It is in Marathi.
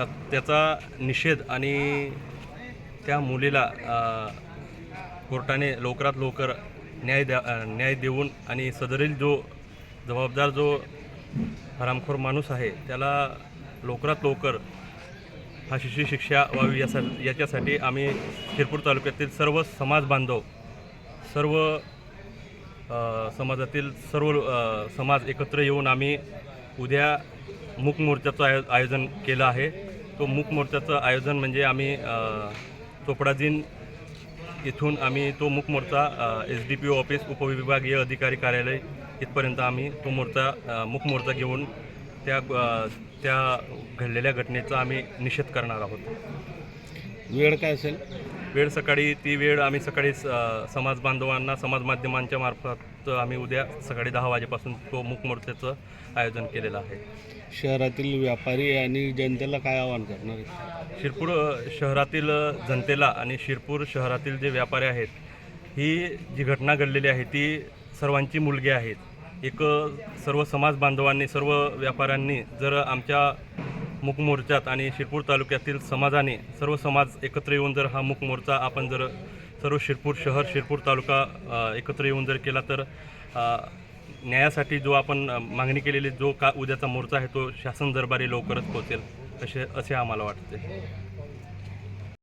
त्या त्याचा निषेध आणि त्या मुलीला कोर्टाने लवकरात लवकर न्याय द्या न्याय देऊन आणि सदरील जो जबाबदार जो हरामखोर माणूस आहे त्याला लवकरात लवकर फाशीची शिक्षा व्हावी यासा याच्यासाठी आम्ही शिरपूर तालुक्यातील सर्व समाज बांधव सर्व समाजातील सर्व समाज एकत्र येऊन आम्ही उद्या मूक मोर्चाचं आयो आयोजन केलं आहे. तो मूक मोर्चाचं आयोजन म्हणजे आम्ही चोपडाजीन इथून आम्ही तो मूक मोर्चा S D P O office उपविभागीय अधिकारी कार्यालय इथपर्यंत आम्ही तो मोर्चा मूक मोर्चा घेऊन त्या त्या घडलेल्या घटनेचा आम्ही निषेध करणार आहोत. वेळ काय असेल? वेळ सकाळी ती वेळ आम्ही सकाळी समाज बांधवांना समाज माध्यमांच्या मार्फत आम्ही उद्या सकाळी दहा वाजेपासून तो मूक मोर्चाचं आयोजन केलेलं आहे. शहरातील व्यापारी आणि जनतेला काय आवाहन करणार आहे? शिरपूर शहरातील जनतेला आणि शिरपूर शहरातील जे व्यापारी आहेत ही जी घटना घडलेली आहे ती सर्वांची मुलगी आहेत. एक सर्व समाज बांधवांनी सर्व व्यापाऱ्यांनी जर आमच्या मोर्चात आणि शिरपूर तालुक्यातील समाजाने सर्व समाज एकत्र येऊन जर हा मूक मोर्चा आपण जर सर्व शिरपूर शहर शिरपूर तालुका एकत्र येऊन जर केला तर न्यायासाठी जो आपण मागणी केलेली जो का उद्याचा मोर्चा आहे तो शासन दरबारी लवकरच पोहोचेल. असे असे आम्हाला वाटते.